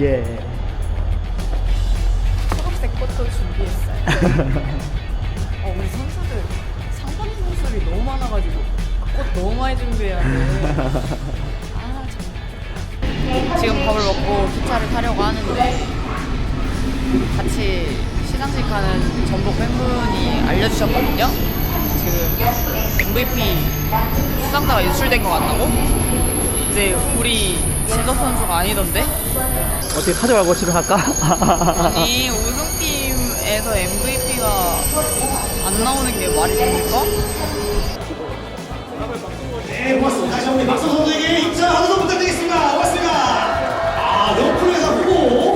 예. 초록색 꽃도 준비했어요. 어, 우리 선수들 상반된 모습이 너무 많아가지고 그 꽃 너무 많이 준비해야 돼. 아 정말. 지금 밥을 먹고 기차를 타려고 하는데 같이 시상식 하는 전북 팬분이 알려주셨거든요. 지금 MVP 수상자가 유출된 것 같다고? 이제 우리 진석 선수가 아니던데? 어떻게 카드하고 집에 갈까? 아니 우승팀에서 MVP가 안 나오는 게 말이 됩니까? 네, 고맙습니다. 다시 한번 박서 선수에게 입장 한 번 부탁드리겠습니다. 고맙습니다. 아, 너클에서 후보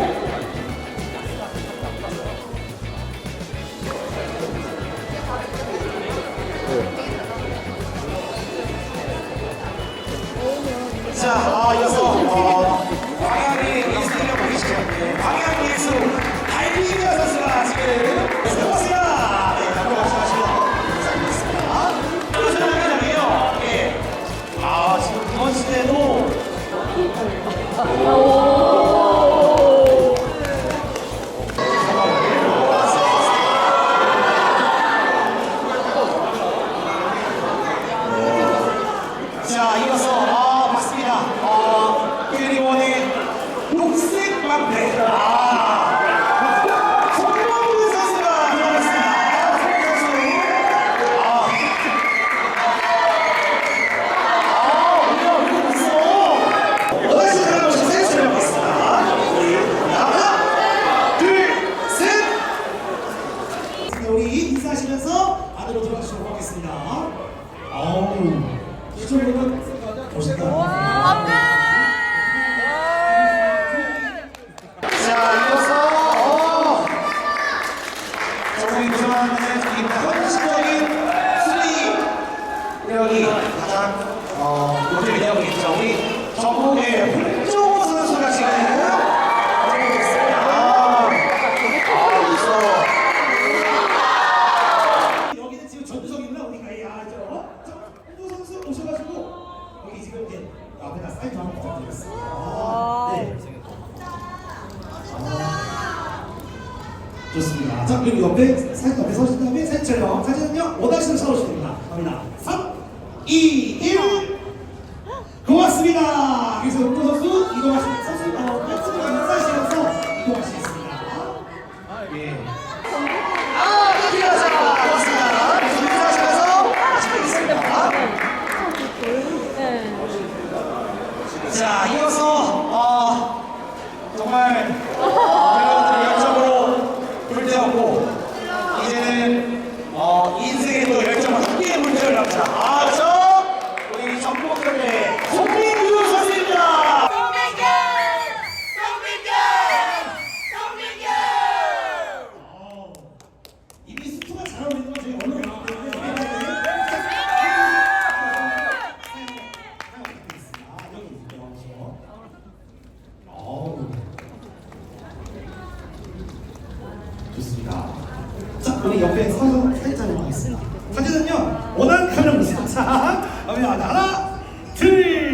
1 고맙습니다. 그래서 농구 선수 이동하시는 선수 나오고요. 자, 우리 옆에 서서 사진을 보겠습니다. 사진은요, 원하는 카메라 보세요. 자, 하나, 둘,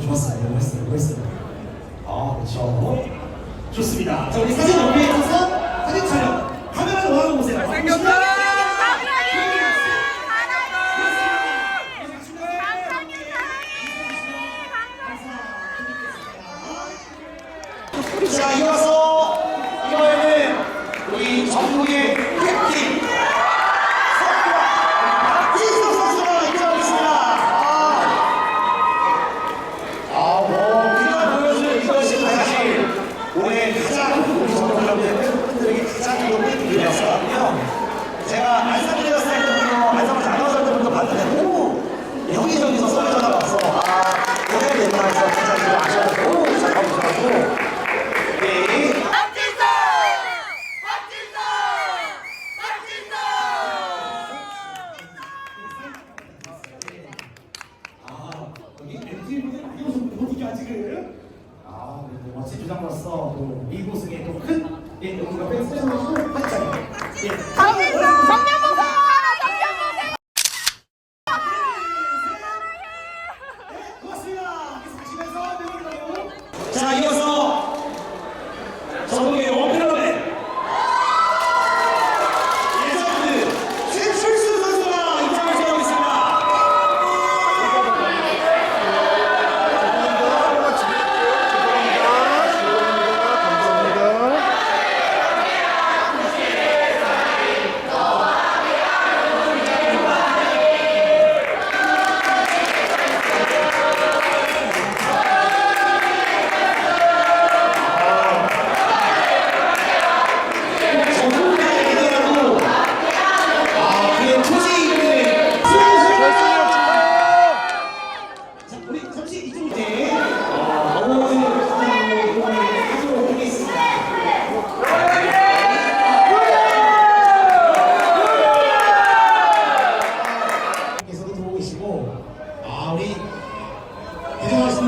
좋았어요. 멋있어요. 멋있어요. 아, 그렇죠. 좋습니다. 자, 우리 사진 업계에 가서 사진 촬영. 수고하셨습니다.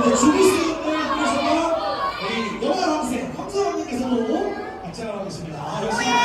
네, 준비생 분께서도 우리 영화 학생 황서원님께서도 박수 하겠습니다. 아, 역시.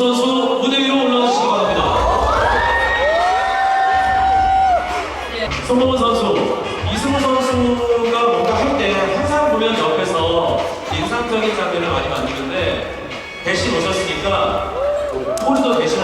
선수 무대 위로 올라와 주시기 바랍니다. 손범은 선수, 이승우 선수가 뭔가 할 때 항상 보면 옆에서 인상적인 장면을 많이 만드는데 대신 오셨으니까 포즈도 대신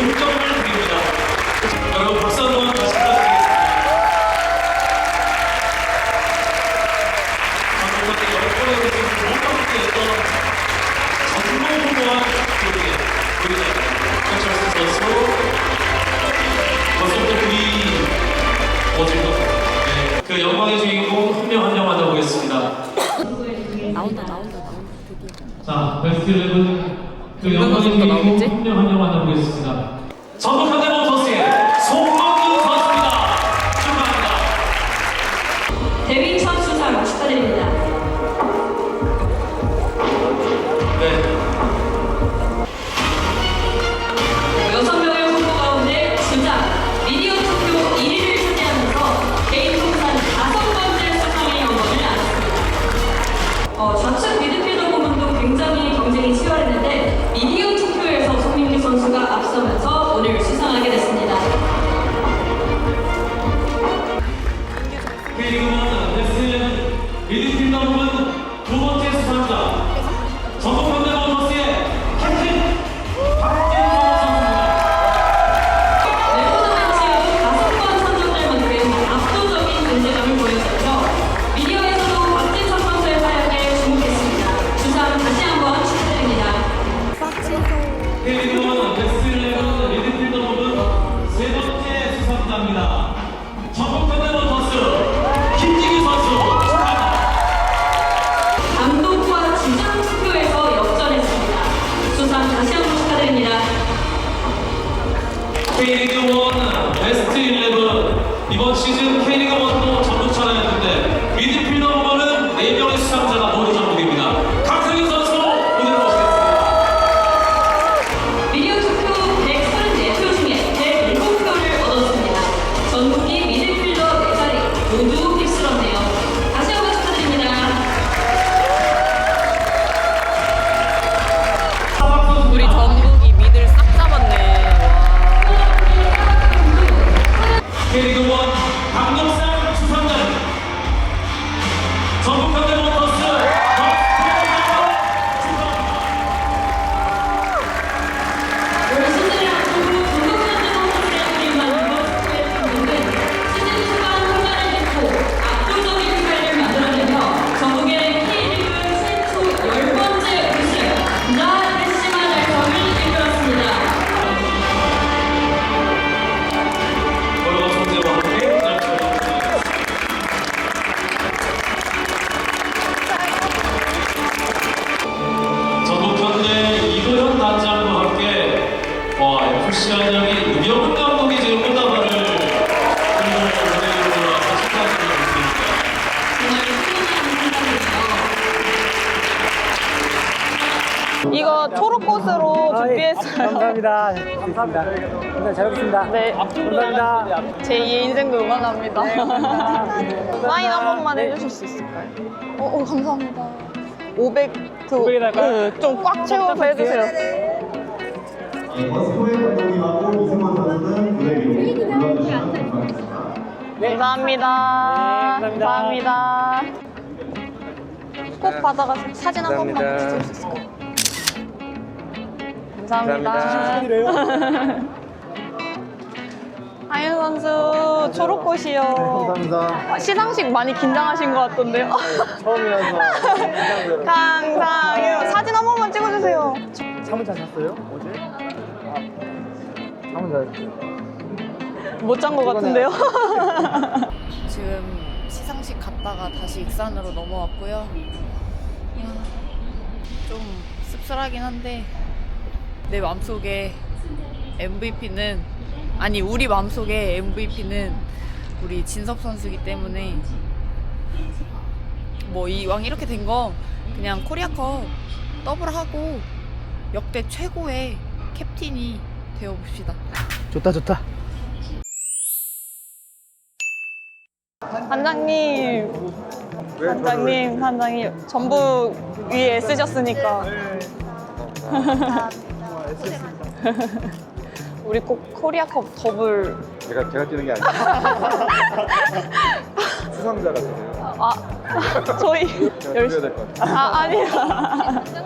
아, 점점 이런 버전도 나오겠지? 한명 만나보겠습니다. 전북 현대모 선수의 송범규 선수입니다. 축하합니다. 대위 선수상 축하드립니다. 네. 여섯 명의 후보 가운데 주장 미디어 투표 1위를 차지하면서 개인 통산 다섯 번째 수상의 영광을 안았습니다. 어, 좌측 미드필더 부분도 굉장히 경쟁이 치열했는데 이거 초록꽃으로 준비했어요. 감사합니다. 감사합니다. 감사합니다. 잘 먹겠습니다. 네. 감사합니다. 제2의 인생도 응원합니다. 사인 한 번만 해주실 수 있을까요? 어, 어 감사합니다. 500, 그, 500 할까요? 좀 꽉 채워서 해주세요. 버스코의 감독님하고 이승원 선수는 무대 위로 올라주시면 감사하겠습니다. 감사합니다. 네, 감사합니다. 감사합니다. 꼭 받아가서 사진 한 번만 찍을 수 있을까요? 감사합니다. 하윤 선수 초록꽃이요. 감사합니다. 아, 시상식 많이 긴장하신 것 같던데요. 처음이라서 긴장돼요. 강상윤 사진 한 번만 찍어주세요. 잠은 잘 잤어요? 어제? 아, 잠은 잘 잤어요. 못 잔 것 같은데요. 지금 시상식 갔다가 다시 익산으로 넘어왔고요. 이야, 좀 씁쓸하긴 한데 내 마음속에 MVP는 아니 우리 마음속에 MVP는 우리 진섭 선수이기 때문에 뭐 이왕 이렇게 된 거 그냥 코리아컵 더블하고 역대 최고의 캡틴이 되어봅시다. 좋다 좋다. 반장님, 반장님, 반장님 전부 위에 쓰셨으니까. 우리 꼭 코리아컵 더블. 제가 제가 뛰는 게 아니라 수상자 같은데요. 아, 저희 제가 뛰어야 될 것 같아요. 아 아니야.